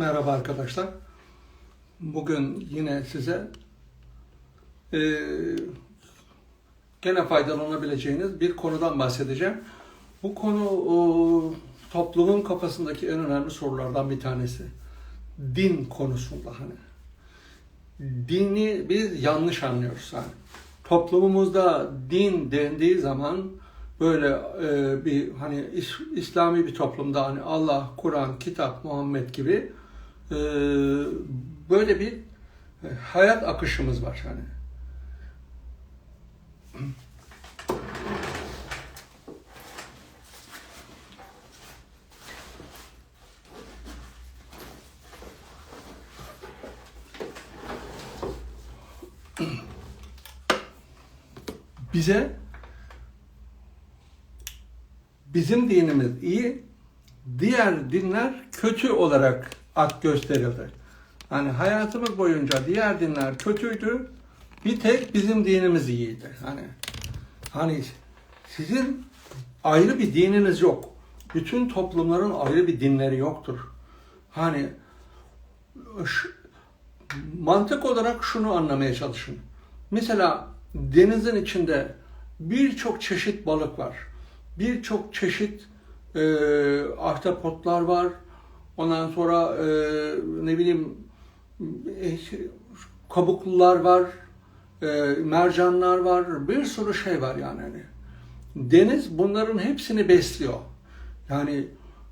Merhaba arkadaşlar. Bugün yine size eee, gene faydalanabileceğiniz bir konudan bahsedeceğim. Bu konu o, toplumun kafasındaki en önemli sorulardan bir tanesi. Din konusunda hani. Dini biz yanlış anlıyoruz. Yani. Toplumumuzda din dendiği zaman böyle e, bir hani İs- İslami bir toplumda hani Allah, Kur'an, kitap, Muhammed gibi e, böyle bir e, hayat akışımız var hani. Bize bizim dinimiz iyi, diğer dinler kötü olarak ak gösterildi. Hani hayatımız boyunca diğer dinler kötüydü, bir tek bizim dinimiz iyiydi. Hani hani sizin ayrı bir dininiz yok. Bütün toplumların ayrı bir dinleri yoktur. Hani mantık olarak şunu anlamaya çalışın. Mesela denizin içinde birçok çeşit balık var. Birçok çeşit e, ahtapotlar var. Ondan sonra e, ne bileyim e, kabuklular var. E, mercanlar var. Bir sürü şey var yani. Hani. Deniz bunların hepsini besliyor. Yani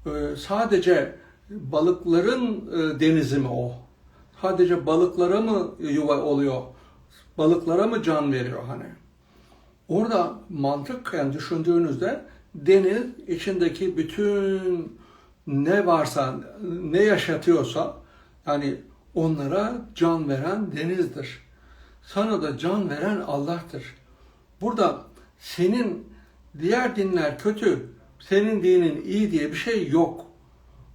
e, sadece balıkların e, denizi mi o? Sadece balıklara mı yuva oluyor? Balıklara mı can veriyor hani? Orada mantıken düşündüğünüzde deniz içindeki bütün ne varsa, ne yaşatıyorsa yani onlara can veren denizdir. Sana da can veren Allah'tır. Burada senin diğer dinler kötü, senin dinin iyi diye bir şey yok.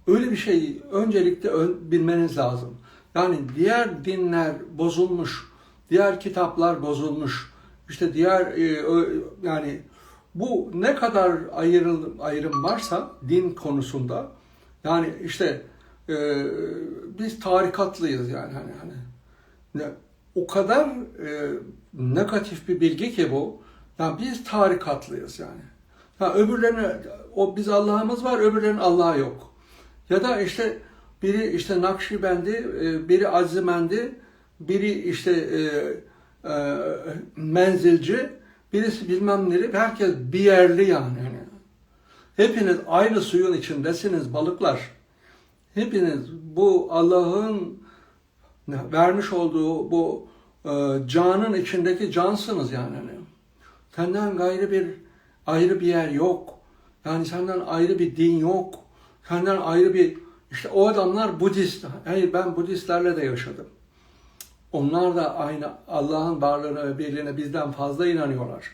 Öyle bir şey öncelikle ön- bilmeniz lazım. Yani diğer dinler bozulmuş, diğer kitaplar bozulmuş. İşte diğer e, yani bu ne kadar ayrım, ayrım varsa din konusunda yani işte e, biz tarikatlıyız yani hani hani ne, o kadar e, negatif bir bilgi ki bu. Yani biz tarikatlıyız yani. Ha öbürlerine o biz Allah'ımız var, öbürlerinin Allah'ı yok. Ya da işte biri işte Nakşibendi, e, biri Azimendi, biri işte e, e, menzilci, birisi bilmem neli, herkes bir yerli yani. Hepiniz aynı suyun içindesiniz balıklar. Hepiniz bu Allah'ın vermiş olduğu bu e, canın içindeki cansınız yani. Senden gayrı bir ayrı bir yer yok. Yani senden ayrı bir din yok. Senden ayrı bir işte o adamlar Budist. Hayır ben Budistlerle de yaşadım. Onlar da aynı Allah'ın varlığına ve birliğine bizden fazla inanıyorlar.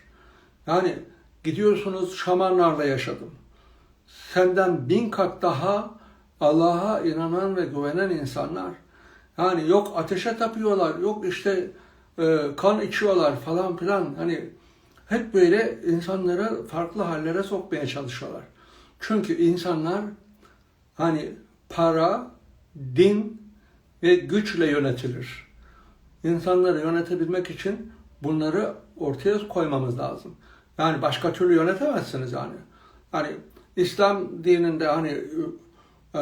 Yani gidiyorsunuz şamanlarla yaşadım. Senden bin kat daha Allah'a inanan ve güvenen insanlar. Yani yok ateşe tapıyorlar, yok işte e, kan içiyorlar falan filan. Hani hep böyle insanları farklı hallere sokmaya çalışıyorlar. Çünkü insanlar hani para, din ve güçle yönetilir. İnsanları yönetebilmek için bunları ortaya koymamız lazım. Yani başka türlü yönetemezsiniz yani. Hani İslam dininde hani e,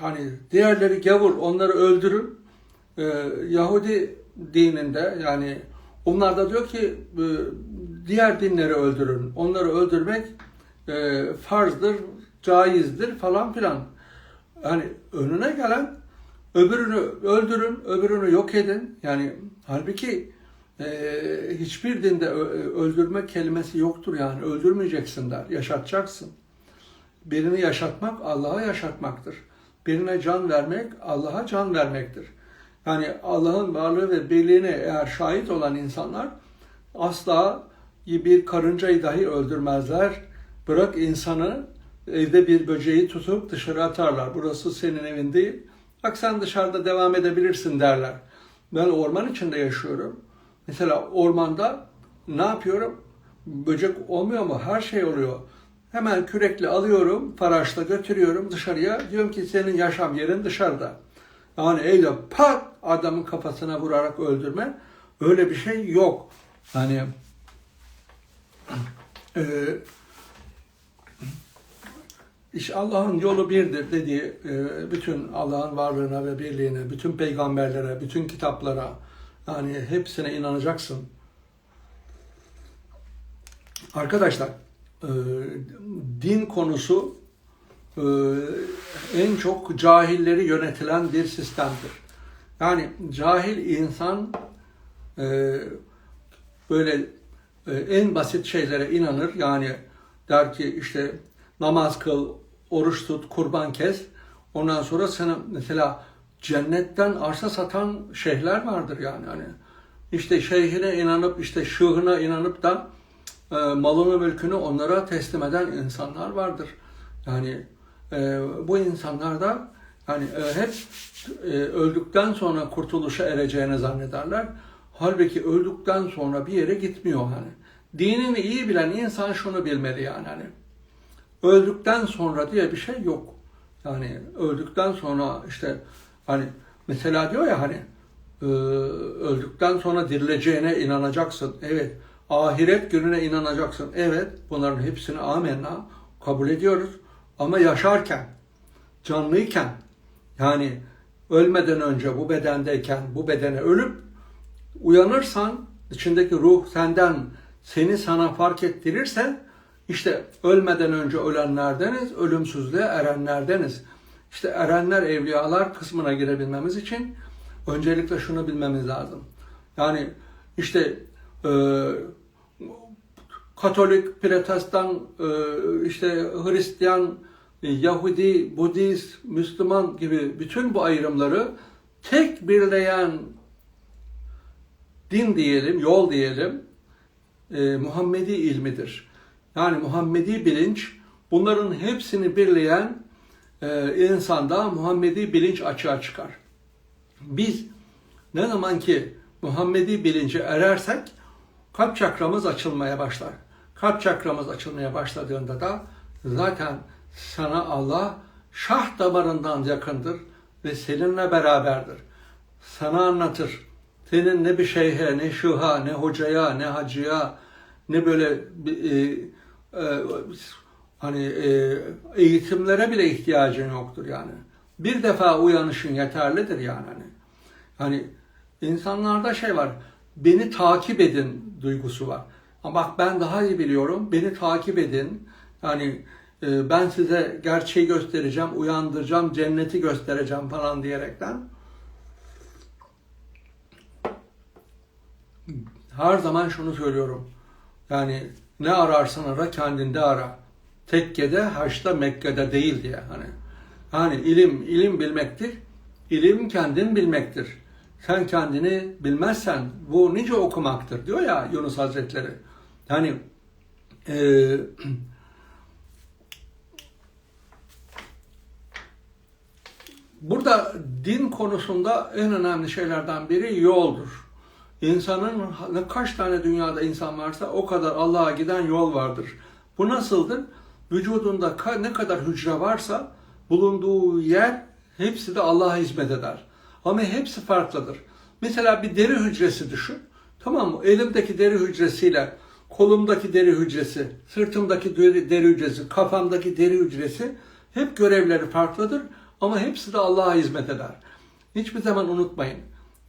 hani diğerleri gavur onları öldürün. E, Yahudi dininde yani onlar da diyor ki e, diğer dinleri öldürün. Onları öldürmek e, farzdır, caizdir falan filan. Yani önüne gelen öbürünü öldürün, öbürünü yok edin. Yani halbuki e, hiçbir dinde öldürme kelimesi yoktur yani. Öldürmeyeceksin der, yaşatacaksın. Birini yaşatmak Allah'a yaşatmaktır. Birine can vermek Allah'a can vermektir. Yani Allah'ın varlığı ve birliğine eğer şahit olan insanlar asla bir karıncayı dahi öldürmezler. Bırak insanı evde bir böceği tutup dışarı atarlar. Burası senin evin değil. Bak sen dışarıda devam edebilirsin derler. Ben orman içinde yaşıyorum. Mesela ormanda ne yapıyorum? Böcek olmuyor mu? Her şey oluyor. Hemen kürekle alıyorum, faraşla götürüyorum dışarıya. Diyorum ki senin yaşam yerin dışarıda. Yani eyle pat adamın kafasına vurarak öldürme. Öyle bir şey yok. Hani e, iş Allah'ın yolu birdir dediği e, bütün Allah'ın varlığına ve birliğine, bütün peygamberlere, bütün kitaplara yani hepsine inanacaksın. Arkadaşlar e, din konusu e, en çok cahilleri yönetilen bir sistemdir. Yani cahil insan e, böyle e, en basit şeylere inanır. Yani der ki işte namaz kıl, oruç tut, kurban kes. Ondan sonra sana mesela cennetten arsa satan şeyhler vardır yani. Hani işte şeyhine inanıp işte şığına inanıp da e, malını mülkünü onlara teslim eden insanlar vardır. Yani e, bu insanlar da yani e, hep e, öldükten sonra kurtuluşa ereceğini zannederler. Halbuki öldükten sonra bir yere gitmiyor hani. Dinini iyi bilen insan şunu bilmeli yani hani. Öldükten sonra diye bir şey yok. Yani öldükten sonra işte hani mesela diyor ya hani e, öldükten sonra dirileceğine inanacaksın. Evet. Ahiret gününe inanacaksın. Evet. Bunların hepsini amenna kabul ediyoruz. Ama yaşarken, canlıyken yani ölmeden önce bu bedendeyken bu bedene ölüp uyanırsan içindeki ruh senden seni sana fark ettirirse işte ölmeden önce ölenlerdeniz, ölümsüzlüğe erenlerdeniz. İşte erenler, evliyalar kısmına girebilmemiz için öncelikle şunu bilmemiz lazım. Yani işte e, Katolik, Protestan, e, işte Hristiyan, Yahudi, Budist, Müslüman gibi bütün bu ayrımları tek birleyen din diyelim, yol diyelim, e, Muhammedi ilmidir. Yani Muhammedi bilinç bunların hepsini birleyen e, insanda Muhammedi bilinç açığa çıkar. Biz ne zaman ki Muhammedi bilince erersek kalp çakramız açılmaya başlar. Kalp çakramız açılmaya başladığında da zaten sana Allah şah damarından yakındır ve seninle beraberdir. Sana anlatır. Senin ne bir şeyhe, ne şuha, ne hocaya, ne hacıya, ne böyle e, e, hani e, eğitimlere bile ihtiyacın yoktur yani. Bir defa uyanışın yeterlidir yani. Hani, hani insanlarda şey var, beni takip edin duygusu var. Ama bak ben daha iyi biliyorum, beni takip edin. Yani e, ben size gerçeği göstereceğim, uyandıracağım, cenneti göstereceğim falan diyerekten. Her zaman şunu söylüyorum. Yani ne ararsan ara kendinde ara. Tekkede, haçta, Mekke'de değil diye. Hani, hani ilim, ilim bilmektir. İlim kendin bilmektir. Sen kendini bilmezsen bu nice okumaktır diyor ya Yunus Hazretleri. Yani e, burada din konusunda en önemli şeylerden biri yoldur. İnsanın kaç tane dünyada insan varsa o kadar Allah'a giden yol vardır. Bu nasıldır? Vücudunda ne kadar hücre varsa bulunduğu yer hepsi de Allah'a hizmet eder. Ama hepsi farklıdır. Mesela bir deri hücresi düşün. Tamam mı? Elimdeki deri hücresiyle kolumdaki deri hücresi, sırtımdaki deri, hücresi, kafamdaki deri hücresi hep görevleri farklıdır ama hepsi de Allah'a hizmet eder. Hiçbir zaman unutmayın.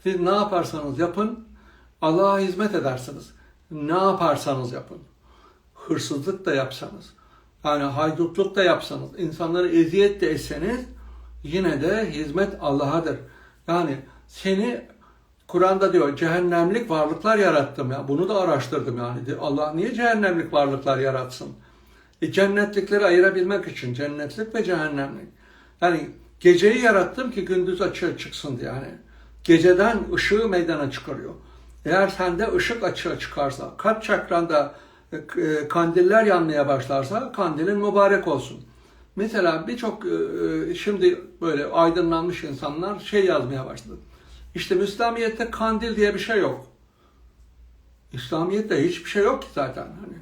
Siz ne yaparsanız yapın Allah'a hizmet edersiniz. Ne yaparsanız yapın. Hırsızlık da yapsanız, yani haydutluk da yapsanız, insanları eziyet de etseniz yine de hizmet Allah'adır. Yani seni Kur'an'da diyor cehennemlik varlıklar yarattım ya. Bunu da araştırdım yani. Allah niye cehennemlik varlıklar yaratsın? E, cennetlikleri ayırabilmek için cennetlik ve cehennemlik. Yani geceyi yarattım ki gündüz açığa çıksın diye yani. Geceden ışığı meydana çıkarıyor. Eğer sende ışık açığa çıkarsa, kalp çakranda e, e, kandiller yanmaya başlarsa kandilin mübarek olsun. Mesela birçok e, şimdi böyle aydınlanmış insanlar şey yazmaya başladı. İşte İslamiyet'te kandil diye bir şey yok. İslamiyet'te hiçbir şey yok ki zaten. Hani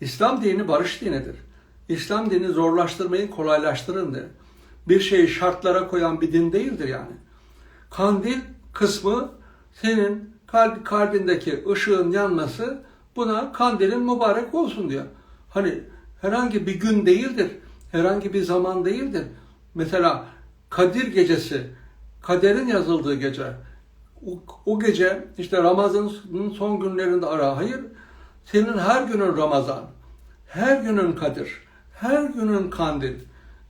İslam dini barış dinidir. İslam dini zorlaştırmayı kolaylaştırın der. Bir şeyi şartlara koyan bir din değildir yani. Kandil kısmı senin kalp, kalbindeki ışığın yanması buna kandilin mübarek olsun diyor. Hani herhangi bir gün değildir, herhangi bir zaman değildir. Mesela Kadir gecesi, kaderin yazıldığı gece, o, o gece işte Ramazan'ın son günlerinde ara. Hayır, senin her günün Ramazan, her günün Kadir, her günün kandil.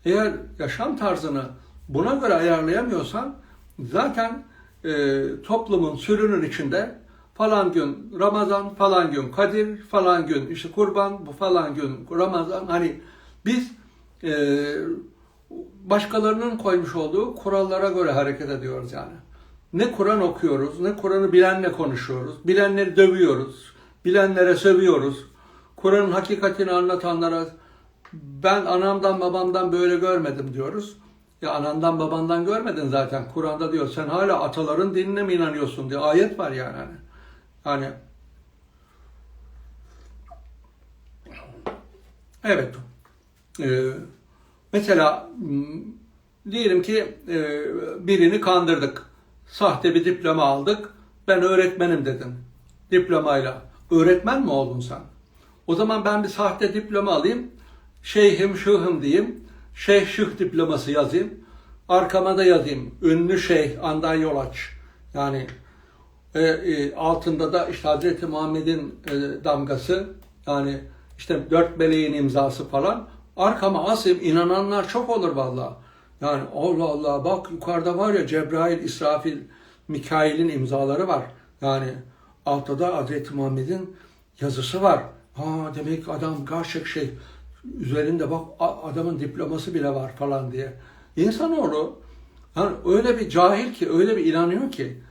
Eğer yaşam tarzını buna göre ayarlayamıyorsan zaten e, toplumun sürünün içinde falan gün Ramazan, falan gün Kadir, falan gün işte kurban, bu falan gün Ramazan. Hani biz e, başkalarının koymuş olduğu kurallara göre hareket ediyoruz yani. Ne Kur'an okuyoruz, ne Kur'an'ı bilenle konuşuyoruz, bilenleri dövüyoruz, bilenlere sövüyoruz. Kur'an'ın hakikatini anlatanlara ben anamdan babamdan böyle görmedim diyoruz. Ya anandan babandan görmedin zaten. Kur'an'da diyor sen hala ataların dinine mi inanıyorsun diye ayet var yani. Hani, hani evet. Ee, mesela m, diyelim ki e, birini kandırdık. Sahte bir diploma aldık. Ben öğretmenim dedin. Diplomayla. Öğretmen mi oldun sen? O zaman ben bir sahte diploma alayım. Şeyhim şuhum diyeyim. Şeyh şıh diploması yazayım. Arkama da yazayım. Ünlü şeyh Andan Yolaç. Yani e, e, altında da işte Hazreti Muhammed'in e, damgası. Yani işte dört meleğin imzası falan. Arkama asayım. inananlar çok olur vallahi. Yani Allah Allah bak yukarıda var ya Cebrail, İsrafil, Mikail'in imzaları var. Yani altta Hazreti Muhammed'in yazısı var. Ha demek adam gerçek şey üzerinde bak adamın diploması bile var falan diye. İnsanoğlu yani öyle bir cahil ki öyle bir inanıyor ki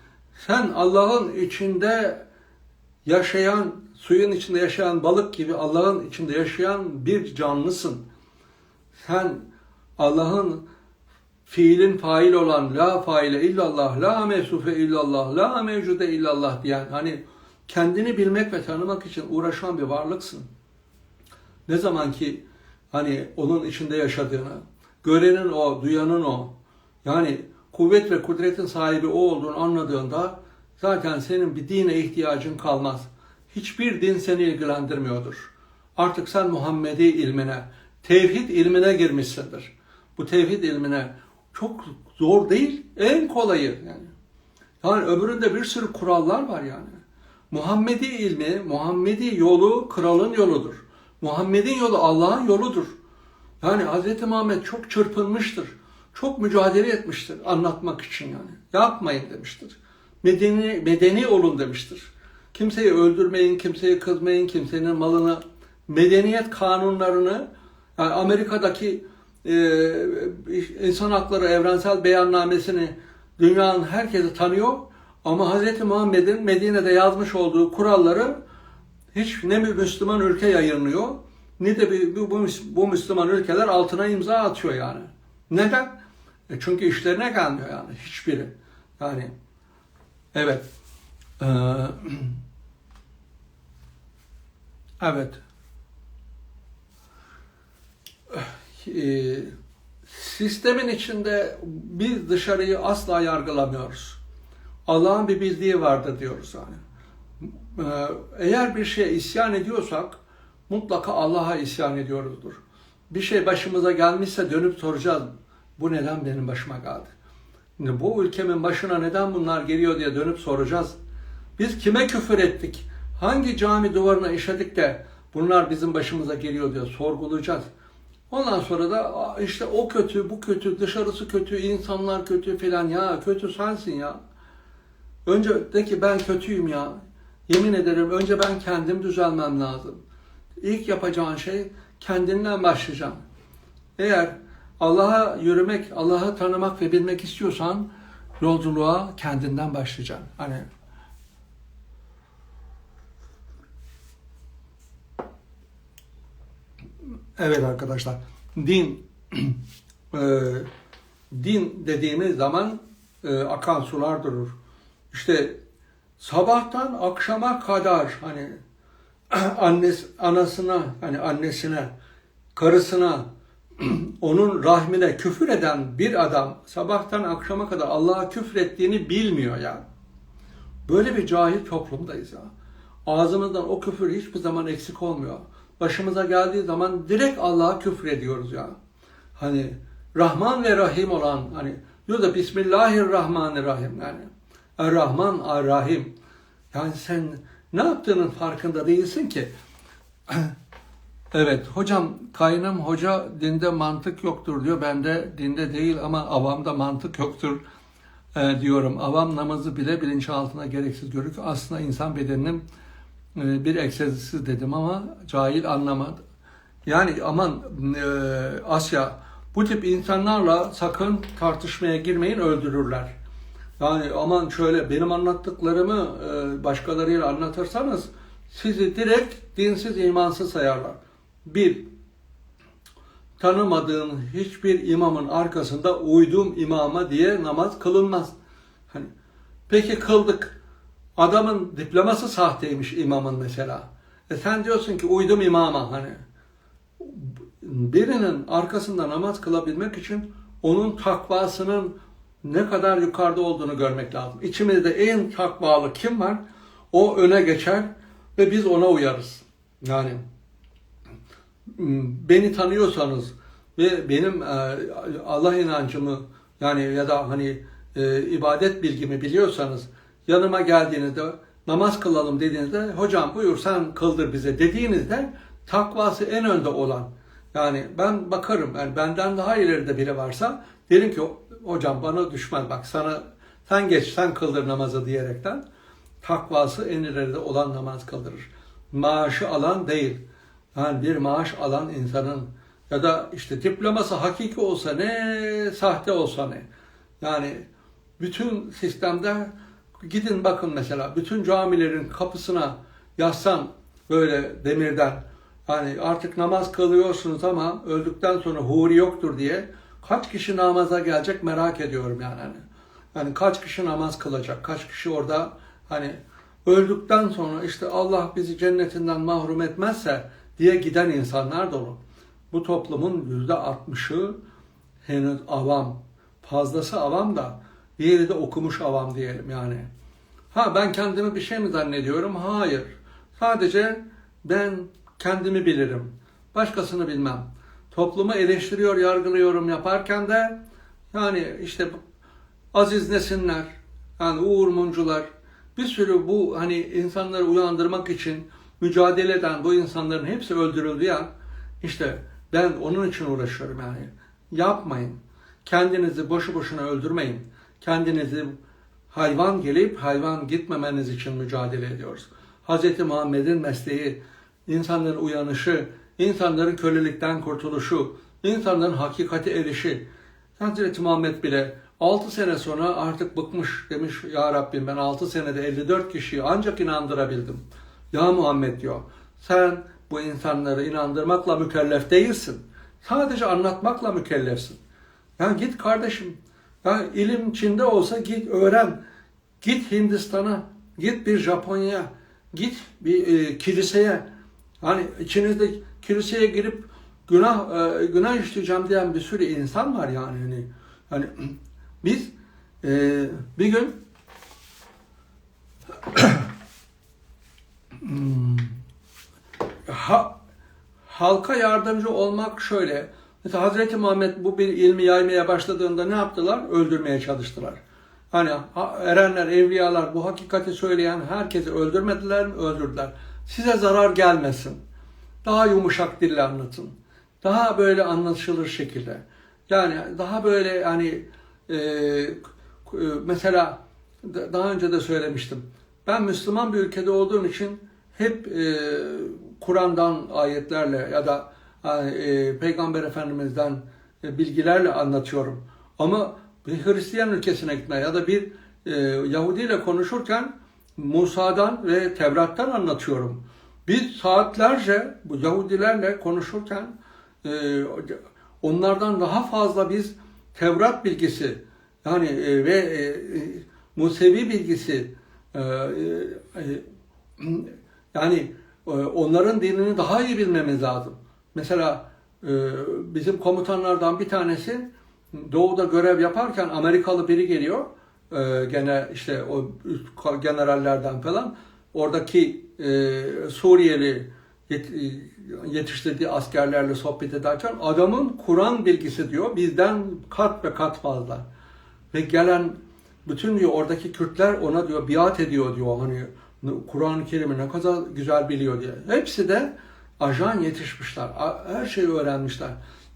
sen Allah'ın içinde yaşayan suyun içinde yaşayan balık gibi Allah'ın içinde yaşayan bir canlısın. Sen Allah'ın fiilin fail olan la faile illallah, la mesufe illallah, la mevcude illallah diyen hani kendini bilmek ve tanımak için uğraşan bir varlıksın. Ne zaman ki hani onun içinde yaşadığını, görenin o, duyanın o, yani kuvvet ve kudretin sahibi o olduğunu anladığında zaten senin bir dine ihtiyacın kalmaz. Hiçbir din seni ilgilendirmiyordur. Artık sen Muhammedi ilmine, tevhid ilmine girmişsindir. Bu tevhid ilmine çok zor değil, en kolayı yani. Yani öbüründe bir sürü kurallar var yani. Muhammedi ilmi, Muhammedi yolu kralın yoludur. Muhammed'in yolu Allah'ın yoludur. Yani Hz. Muhammed çok çırpınmıştır. Çok mücadele etmiştir anlatmak için yani. Yapmayın demiştir. Medeni, medeni olun demiştir. Kimseyi öldürmeyin, kimseyi kızmayın, kimsenin malını, medeniyet kanunlarını, yani Amerika'daki e, insan hakları evrensel beyannamesini dünyanın herkesi tanıyor ama Hz. Muhammed'in Medine'de yazmış olduğu kuralları hiç ne bir Müslüman ülke yayınlıyor ne de bir, bu, bu Müslüman ülkeler altına imza atıyor yani. Neden? E çünkü işlerine gelmiyor yani hiçbiri. Yani evet. Ee, evet. Ee, sistemin içinde biz dışarıyı asla yargılamıyoruz. Allah'ın bir bildiği vardır diyoruz yani. Ee, eğer bir şeye isyan ediyorsak mutlaka Allah'a isyan ediyoruzdur. Bir şey başımıza gelmişse dönüp soracağız. Bu neden benim başıma geldi? Bu ülkemin başına neden bunlar geliyor diye dönüp soracağız. Biz kime küfür ettik? Hangi cami duvarına işedik de bunlar bizim başımıza geliyor diye sorgulayacağız. Ondan sonra da işte o kötü, bu kötü, dışarısı kötü, insanlar kötü filan. Ya kötü sensin ya. Önce de ki ben kötüyüm ya. Yemin ederim önce ben kendim düzelmem lazım. İlk yapacağın şey kendinden başlayacaksın. Eğer Allah'a yürümek, Allah'ı tanımak ve bilmek istiyorsan yolculuğa kendinden başlayacaksın. Hani Evet arkadaşlar, din e, din dediğimiz zaman e, akan sular durur. İşte sabahtan akşama kadar hani annes, anasına hani annesine karısına onun rahmine küfür eden bir adam sabahtan akşama kadar Allah'a küfür ettiğini bilmiyor ya. Böyle bir cahil toplumdayız ya. Ağzımızdan o küfür hiçbir zaman eksik olmuyor. Başımıza geldiği zaman direkt Allah'a küfür ediyoruz ya. Hani Rahman ve Rahim olan hani diyor da Bismillahirrahmanirrahim yani. Er-Rahman, Er-Rahim. Yani sen ne yaptığının farkında değilsin ki. Evet hocam kaynım hoca dinde mantık yoktur diyor. Bende dinde değil ama avamda mantık yoktur e, diyorum. Avam namazı bile bilinçaltına gereksiz görür. Aslında insan bedeninin bir egzersizi dedim ama cahil anlamadı. Yani aman e, Asya bu tip insanlarla sakın tartışmaya girmeyin öldürürler. Yani aman şöyle benim anlattıklarımı e, başkalarıyla anlatırsanız sizi direkt dinsiz imansız sayarlar. Bir, tanımadığın hiçbir imamın arkasında uydum imama diye namaz kılınmaz. Hani, peki kıldık. Adamın diploması sahteymiş imamın mesela. E sen diyorsun ki uydum imama hani. Birinin arkasında namaz kılabilmek için onun takvasının ne kadar yukarıda olduğunu görmek lazım. İçimizde en takvalı kim var? O öne geçer ve biz ona uyarız. Yani beni tanıyorsanız ve benim e, Allah inancımı yani ya da hani e, ibadet bilgimi biliyorsanız yanıma geldiğinizde namaz kılalım dediğinizde hocam buyur sen kıldır bize dediğinizde takvası en önde olan yani ben bakarım yani benden daha ileride biri varsa derim ki hocam bana düşman bak sana sen geç sen kıldır namazı diyerekten takvası en ileride olan namaz kıldırır. Maaşı alan değil. Yani bir maaş alan insanın ya da işte diploması hakiki olsa ne, sahte olsa ne. Yani bütün sistemde gidin bakın mesela bütün camilerin kapısına yazsan böyle demirden hani artık namaz kılıyorsunuz ama öldükten sonra huri yoktur diye kaç kişi namaza gelecek merak ediyorum yani. Hani, yani kaç kişi namaz kılacak, kaç kişi orada hani öldükten sonra işte Allah bizi cennetinden mahrum etmezse diye giden insanlar dolu. Bu toplumun yüzde altmışı henüz avam. Fazlası avam da diğeri de okumuş avam diyelim yani. Ha ben kendimi bir şey mi zannediyorum? Hayır. Sadece ben kendimi bilirim. Başkasını bilmem. Toplumu eleştiriyor, yargılıyorum yaparken de yani işte Aziz Nesinler, yani Uğur Mumcular bir sürü bu hani insanları uyandırmak için mücadele eden bu insanların hepsi öldürüldü ya. İşte ben onun için uğraşıyorum yani. Yapmayın. Kendinizi boşu boşuna öldürmeyin. Kendinizi hayvan gelip hayvan gitmemeniz için mücadele ediyoruz. Hz. Muhammed'in mesleği, insanların uyanışı, insanların kölelikten kurtuluşu, insanların hakikati erişi. Hz. Muhammed bile 6 sene sonra artık bıkmış demiş ya Rabbim ben 6 senede 54 kişiyi ancak inandırabildim. Ya Muhammed diyor sen bu insanları inandırmakla mükellef değilsin. Sadece anlatmakla mükellefsin. Yani git kardeşim. Ya ilim Çin'de olsa git öğren. Git Hindistan'a, git bir Japonya'ya, git bir e, kiliseye. Hani içinizde kiliseye girip günah e, günah işleyeceğim diyen bir sürü insan var yani. Hani, hani biz e, bir gün hmm, ha, halka yardımcı olmak şöyle. Mesela Hazreti Muhammed bu bir ilmi yaymaya başladığında ne yaptılar? Öldürmeye çalıştılar. Hani erenler, evliyalar bu hakikati söyleyen herkesi öldürmediler mi? Öldürdüler. Size zarar gelmesin. Daha yumuşak dille anlatın. Daha böyle anlaşılır şekilde. Yani daha böyle hani e, mesela daha önce de söylemiştim. Ben Müslüman bir ülkede olduğum için hep e, Kur'an'dan ayetlerle ya da e, Peygamber Efendimiz'den e, bilgilerle anlatıyorum. Ama bir Hristiyan ülkesine gitme ya da bir e, Yahudi ile konuşurken Musa'dan ve Tevrat'tan anlatıyorum. Biz saatlerce bu Yahudilerle konuşurken e, onlardan daha fazla biz Tevrat bilgisi yani e, ve e, e Musevi bilgisi e, e, yani e, onların dinini daha iyi bilmemiz lazım. Mesela e, bizim komutanlardan bir tanesi doğuda görev yaparken Amerikalı biri geliyor. E, gene işte o generallerden falan. Oradaki e, Suriyeli yet- yetiştirdiği askerlerle sohbet ederken adamın Kur'an bilgisi diyor bizden kat ve kat fazla. Ve gelen bütün diyor oradaki Kürtler ona diyor biat ediyor diyor hani Kur'an-ı Kerim'i ne kadar güzel biliyor diye. Hepsi de ajan yetişmişler. Her şeyi öğrenmişler.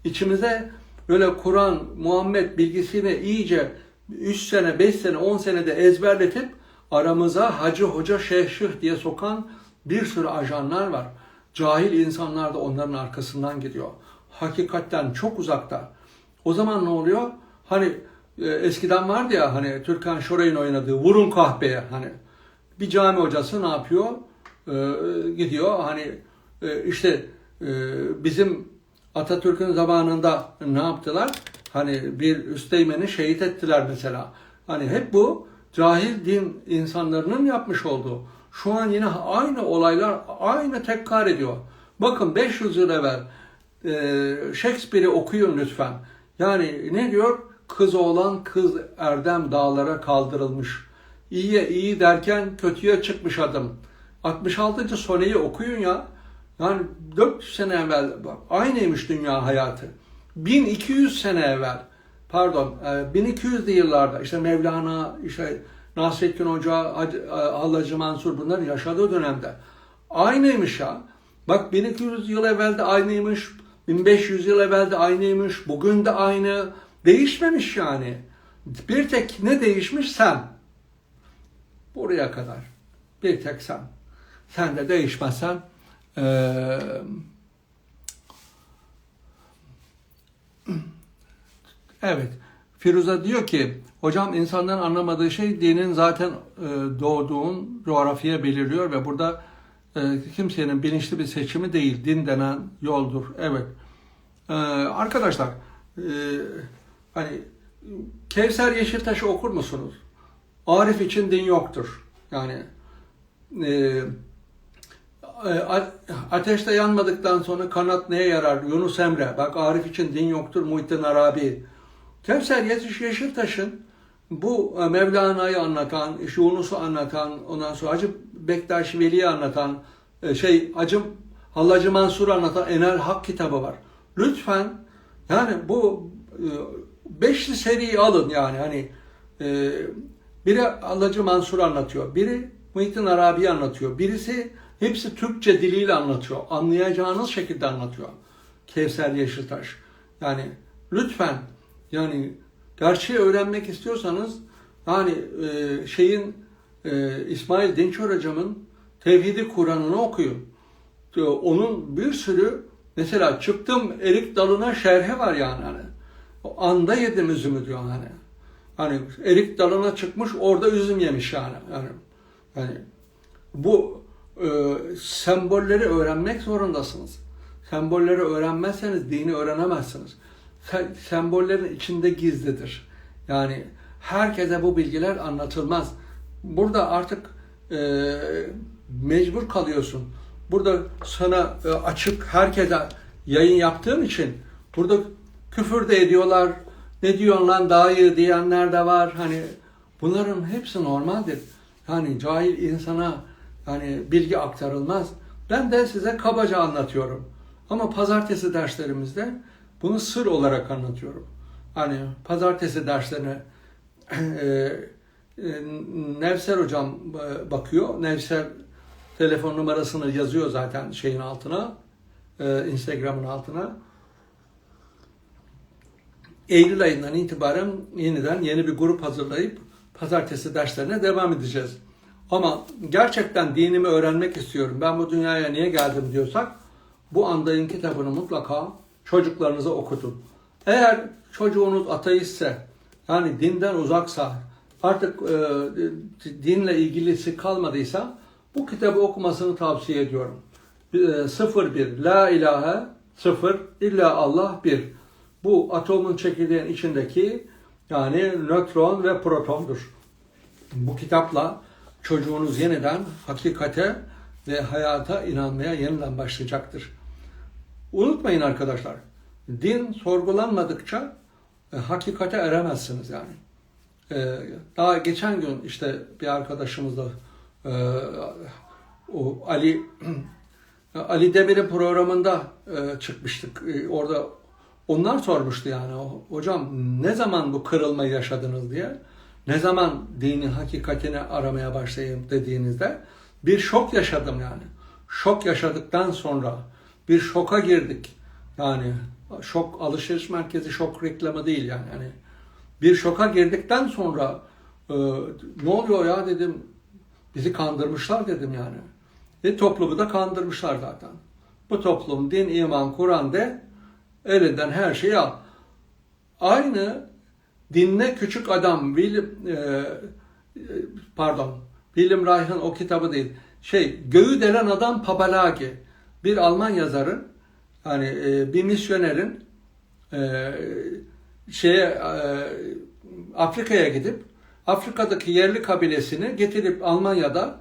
İçimize böyle Kur'an, Muhammed bilgisini iyice 3 sene, 5 sene, 10 senede ezberletip aramıza hacı, hoca, şeyh, diye sokan bir sürü ajanlar var. Cahil insanlar da onların arkasından gidiyor. Hakikatten çok uzakta. O zaman ne oluyor? Hani e, eskiden vardı ya hani Türkan Şoray'ın oynadığı vurun kahpeye hani bir cami hocası ne yapıyor? Ee, gidiyor hani e, işte bizim Atatürk'ün zamanında ne yaptılar? Hani bir üsteğmeni şehit ettiler mesela. Hani hep bu cahil din insanlarının yapmış olduğu. Şu an yine aynı olaylar aynı tekrar ediyor. Bakın 500 yıl evvel e, Shakespeare'i okuyun lütfen. Yani ne diyor? Kız oğlan kız erdem dağlara kaldırılmış. İyiye iyi derken kötüye çıkmış adım. 66. soneyi okuyun ya. Yani 400 sene evvel aynıymış dünya hayatı. 1200 sene evvel pardon e, 1200'lü yıllarda işte Mevlana, işte Nasrettin Hoca, e, Hallacı Mansur bunlar yaşadığı dönemde. Aynıymış ya. Bak 1200 yıl evvel de aynıymış, 1500 yıl evvel de aynıymış, bugün de aynı. Değişmemiş yani. Bir tek ne değişmiş sen. Buraya kadar. Bir tek sen. Sen de değişmezsen eee Evet. Firuze diyor ki, hocam insanların anlamadığı şey dinin zaten doğduğun coğrafyaya belirliyor ve burada kimsenin bilinçli bir seçimi değil. Din denen yoldur. Evet. E, arkadaşlar, e, hani Kevser Yeşiltaş'ı okur musunuz? Arif için din yoktur. Yani e, ateşte yanmadıktan sonra kanat neye yarar? Yunus Emre. Bak Arif için din yoktur. Muhittin Arabi. Kevser Yetiş Yeşiltaş'ın bu e, Mevlana'yı anlatan, Yunus'u anlatan, ondan sonra Hacı Bektaş Veli'yi anlatan, e, şey Hacı Hallacı Mansur'u anlatan Enel Hak kitabı var. Lütfen yani bu e, beşli seriyi alın yani hani e, biri Hallacı Mansur anlatıyor, biri Muhittin Arabi'yi anlatıyor, birisi hepsi Türkçe diliyle anlatıyor. Anlayacağınız şekilde anlatıyor. Kevser Yeşiltaş. Yani lütfen yani gerçeği öğrenmek istiyorsanız yani e, şeyin e, İsmail Dinçör hocamın Tevhidi Kur'an'ını okuyun. E, Onun bir sürü mesela çıktım erik dalına şerhe var yani. Hani. O anda yedim üzümü diyor hani. Hani erik dalına çıkmış orada üzüm yemiş yani. Yani, yani bu sembolleri öğrenmek zorundasınız. Sembolleri öğrenmezseniz dini öğrenemezsiniz. Se- sembollerin içinde gizlidir. Yani herkese bu bilgiler anlatılmaz. Burada artık e, mecbur kalıyorsun. Burada sana e, açık herkese yayın yaptığım için burada küfür de ediyorlar. Ne diyorsun lan daha diyenler de var. Hani bunların hepsi normaldir. Yani cahil insana hani bilgi aktarılmaz. Ben de size kabaca anlatıyorum. Ama pazartesi derslerimizde bunu sır olarak anlatıyorum. Hani pazartesi derslerine e, e, Nevser hocam e, bakıyor. Nevser telefon numarasını yazıyor zaten şeyin altına. e, Instagram'ın altına. Eylül ayından itibaren yeniden yeni bir grup hazırlayıp pazartesi derslerine devam edeceğiz. Ama gerçekten dinimi öğrenmek istiyorum. Ben bu dünyaya niye geldim diyorsak bu andayın kitabını mutlaka çocuklarınıza okutun. Eğer çocuğunuz ateistse yani dinden uzaksa artık e, dinle ilgilisi kalmadıysa bu kitabı okumasını tavsiye ediyorum. E, 01 La ilahe 0 illa Allah 1. Bu atomun çekirdeğin içindeki yani nötron ve protondur. Bu kitapla çocuğunuz yeniden hakikate ve hayata inanmaya yeniden başlayacaktır. Unutmayın arkadaşlar, din sorgulanmadıkça e, hakikate eremezsiniz yani. E, daha geçen gün işte bir arkadaşımızla e, o Ali Ali Demir'in programında e, çıkmıştık. E, orada onlar sormuştu yani "O- hocam ne zaman bu kırılmayı yaşadınız diye. Ne zaman dinin hakikatini aramaya başlayayım dediğinizde bir şok yaşadım yani. Şok yaşadıktan sonra bir şoka girdik. Yani şok alışveriş merkezi şok reklamı değil yani. yani bir şoka girdikten sonra e, ne oluyor ya dedim. Bizi kandırmışlar dedim yani. E toplumu da kandırmışlar zaten. Bu toplum din, iman, Kur'an de elinden her şeyi al. Aynı dinle küçük adam William e, e, pardon William Reich'ın o kitabı değil. Şey göğü delen adam Papalagi bir Alman yazarın hani e, bir misyonerin e, şeye e, Afrika'ya gidip Afrika'daki yerli kabilesini getirip Almanya'da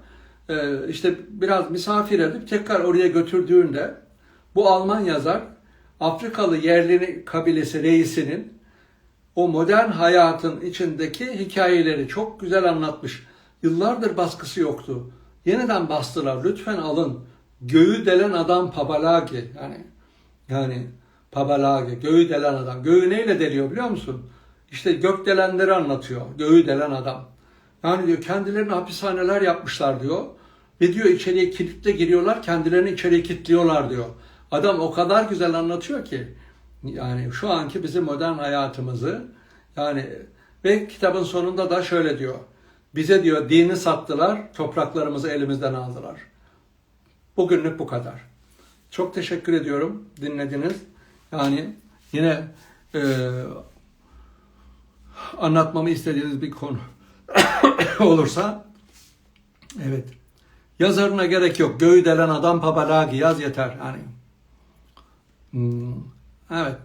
e, işte biraz misafir edip tekrar oraya götürdüğünde bu Alman yazar Afrikalı yerli kabilesi reisinin o modern hayatın içindeki hikayeleri çok güzel anlatmış. Yıllardır baskısı yoktu. Yeniden bastılar. Lütfen alın. Göğü delen adam Pabalagi. Yani yani Pabalagi. Göğü delen adam. Göğü neyle deliyor biliyor musun? İşte gök delenleri anlatıyor. Göğü delen adam. Yani diyor kendilerine hapishaneler yapmışlar diyor. Ve diyor içeriye kilitle giriyorlar, kendilerini içeriye kilitliyorlar diyor. Adam o kadar güzel anlatıyor ki. Yani şu anki bizim modern hayatımızı yani ve kitabın sonunda da şöyle diyor. Bize diyor dini sattılar, topraklarımızı elimizden aldılar. Bugünlük bu kadar. Çok teşekkür ediyorum dinlediniz. Yani yine e, anlatmamı istediğiniz bir konu olursa evet yazarına gerek yok. Göğü delen adam papalagi yaz yeter. Yani Hmm, Evet.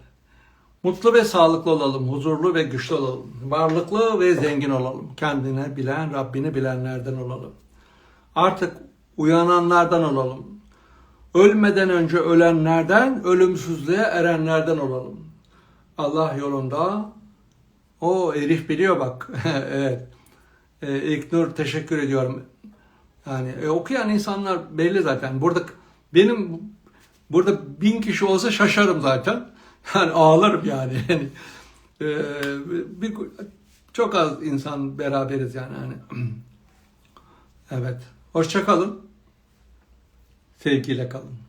Mutlu ve sağlıklı olalım, huzurlu ve güçlü olalım, varlıklı ve zengin olalım, kendine bilen, Rabbini bilenlerden olalım. Artık uyananlardan olalım. Ölmeden önce ölenlerden, ölümsüzlüğe erenlerden olalım. Allah yolunda o Elif biliyor bak. evet. Ee, İlknur teşekkür ediyorum. Yani e, okuyan insanlar belli zaten. Burada benim burada bin kişi olsa şaşarım zaten. Yani ağlarım yani. yani e, bir, çok az insan beraberiz yani. yani. evet. Hoşça kalın. Sevgiyle kalın.